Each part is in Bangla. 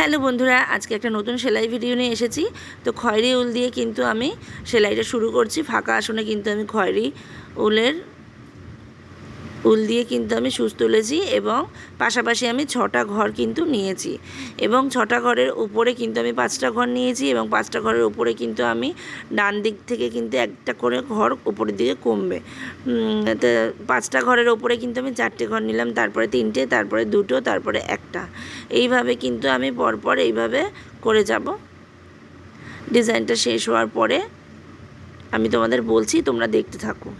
হ্যালো বন্ধুরা, আজকে একটা নতুন সেলাই ভিডিও নিয়ে এসেছি। তো খয়েরি উল দিয়ে কিন্তু আমি সেলাইটা শুরু করছি। ফাঁকা আসনে কিন্তু আমি খয়েরি উলের উল দিয়ে কিন্তু আমি সুচ তুলেছি এবং পাশাপাশি আমি ছটা ঘর কিন্তু নিয়েছি। এবং ছটা ঘরের উপরে কিন্তু আমি পাঁচটা ঘর নিয়েছি এবং পাঁচটা ঘরের উপরে কিন্তু আমি ডান দিক থেকে কিন্তু একটা করে ঘর উপরের দিকে কমবে। তো পাঁচটা ঘরের ওপরে কিন্তু আমি চারটে ঘর নিলাম, তারপরে তিনটে, তারপরে দুটো, তারপরে একটা। এইভাবে কিন্তু আমি পরপর এইভাবে করে যাব। ডিজাইনটা শেষ হওয়ার পরে আমি তোমাদের বলছি, তোমরা দেখতে থাকো।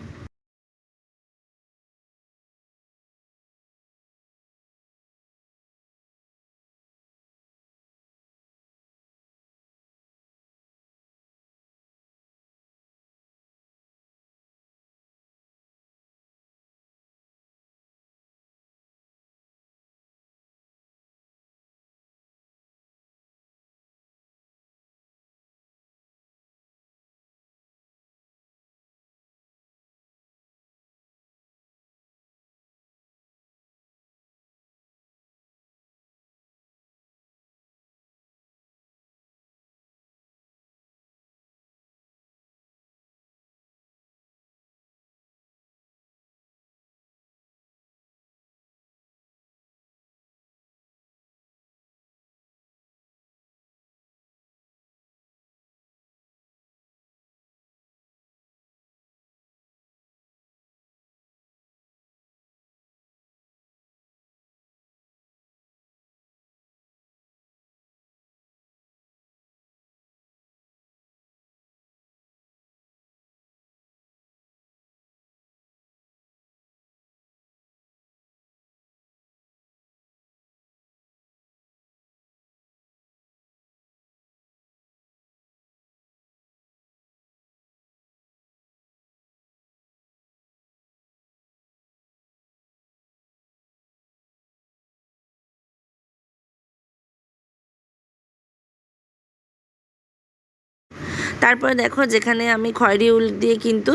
তারপরে দেখো যেখানে আমি খয়েরি উল দিয়ে কিন্তু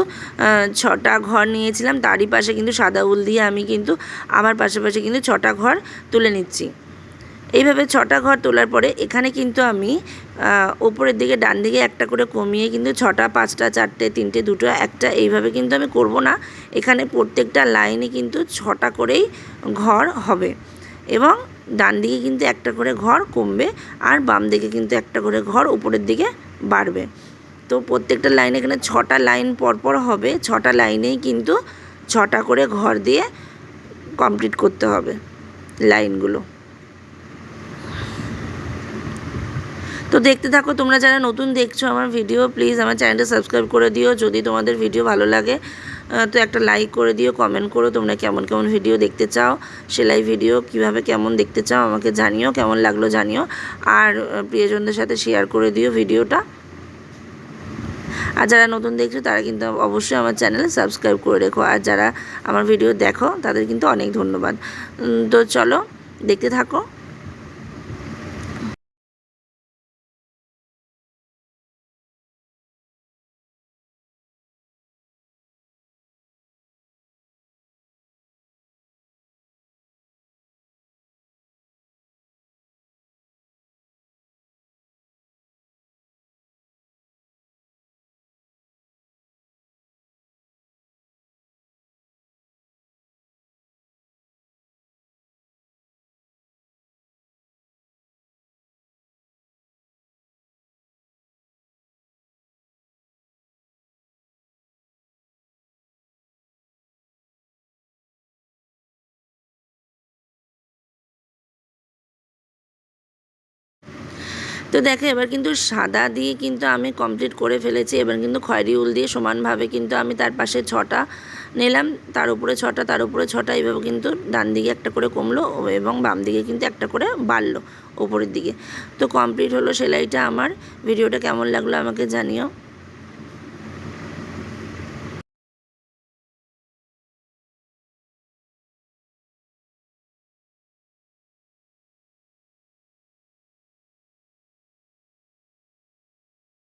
ছটা ঘর নিয়েছিলাম, তারই পাশে কিন্তু সাদা উল দিয়ে আমি কিন্তু আমার পাশে পাশে কিন্তু ছটা ঘর তুলে নিচ্ছি। এইভাবে ছটা ঘর তোলার পরে এখানে কিন্তু আমি ওপরের দিকে ডান দিকে একটা করে কমিয়ে কিন্তু ছটা, পাঁচটা, চারটে, তিনটে, দুটো, একটা এইভাবে কিন্তু আমি করব না। এখানে প্রত্যেকটা লাইনে কিন্তু ছটা করেই ঘর হবে এবং ডান দিকে কিন্তু একটা করে ঘর কমবে আর বাম দিকে কিন্তু একটা করে ঘর উপরের দিকে বাড়বে। তো প্রত্যেকটা লাইনে এখানে ছটা লাইন পরপর হবে। ছটা লাইনেই কিন্তু ছটা করে ঘর দিয়ে কমপ্লিট করতে হবে লাইনগুলো। তো দেখতে থাকো, তোমরা যারা নতুন দেখছ আমার ভিডিও প্লিজ আমার চ্যানেলটা সাবস্ক্রাইব করে দিও। যদি তোমাদের ভিডিও ভালো লাগে তো একটা লাইক করে দিও কমেন্ট করো তোমরা কেমন কেমন ভিডিও দেখতে চাও, সেলাই ভিডিও কীভাবে কেমন দেখতে চাও আমাকে জানিও, কেমন লাগল জানিও। আর প্রিয়জনদের সাথে শেয়ার করে দিও ভিডিওটা আর যারা নতুন দেখছ, তারা কিন্তু অবশ্যই আমার চ্যানেল সাবস্ক্রাইব করে রেখো। আর যারা আমার ভিডিও দেখো, তাদের কিন্তু অনেক ধন্যবাদ। তো চলো, দেখতে থাকো। তো দেখো, এবার কিন্তু সাদা দিয়ে কিন্তু আমি কমপ্লিট করে ফেলেছি। এবার কিন্তু খয়েরি উল দিয়ে সমানভাবে কিন্তু আমি তার পাশে ছটা নিলাম। তার উপরে ছটা, তার উপরে ছটা, এইভাবে কিন্তু ডান দিকে একটা করে কমলো এবং বাম দিকে কিন্তু একটা করে বাড়লো ওপরের দিকে। তো কমপ্লিট হলো সেলাইটা আমার। ভিডিওটা কেমন লাগল আমাকে জানিও।